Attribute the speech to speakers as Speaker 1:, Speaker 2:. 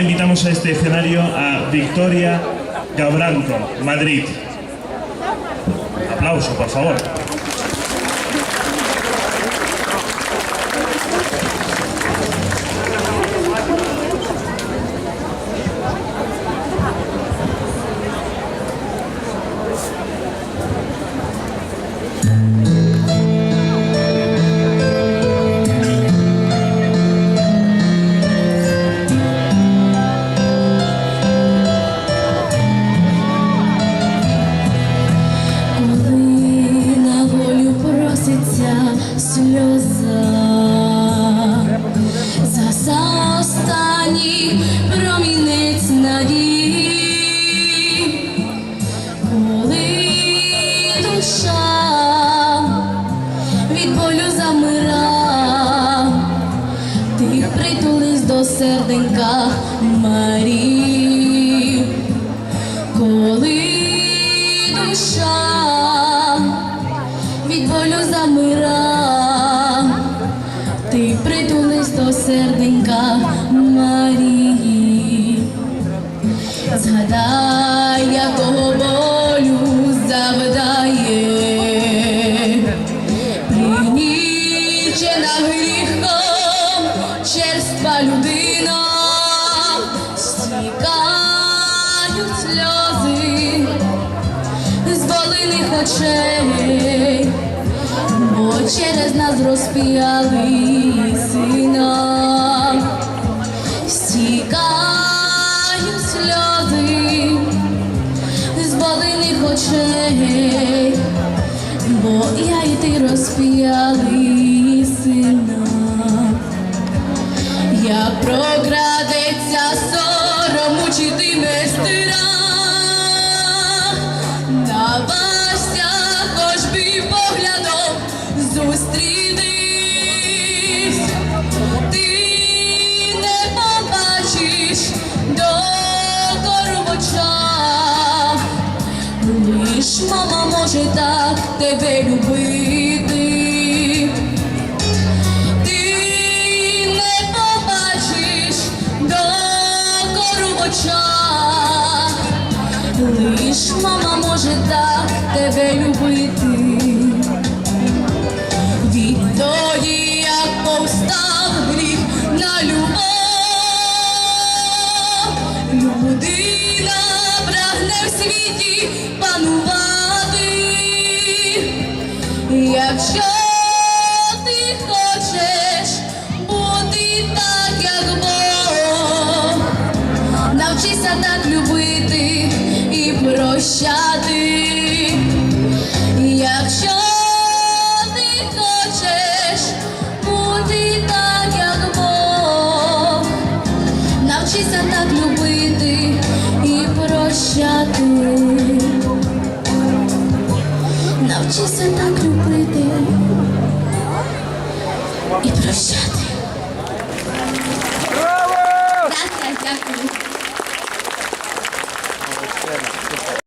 Speaker 1: Invitamos a este escenario a Victoria Gabranco, Madrid. Aplauso, por favor.
Speaker 2: Притулись до серденька Марії. Коли душа від болю замира, ти притулись до серденька Марії, згадай, якого болю завдає, пригнічена гріхом черства людина, стікають сльози з волиних очей, бо через нас розп'яли сина, стікають сльози з волиних очей, бо я і ти розп'яли сина. Сором, мучитиме страх, Навася хоч би поглядом зустрінись, ти не побачиш в очах, лиш мама може так тебе любити. Лиш мама може так тебе любити. Відтоді, як повстав гріх на любов, людина прагне в світі панувати. Якщо ти хочеш навчися так любити і прощати. Навчися так любити і прощати.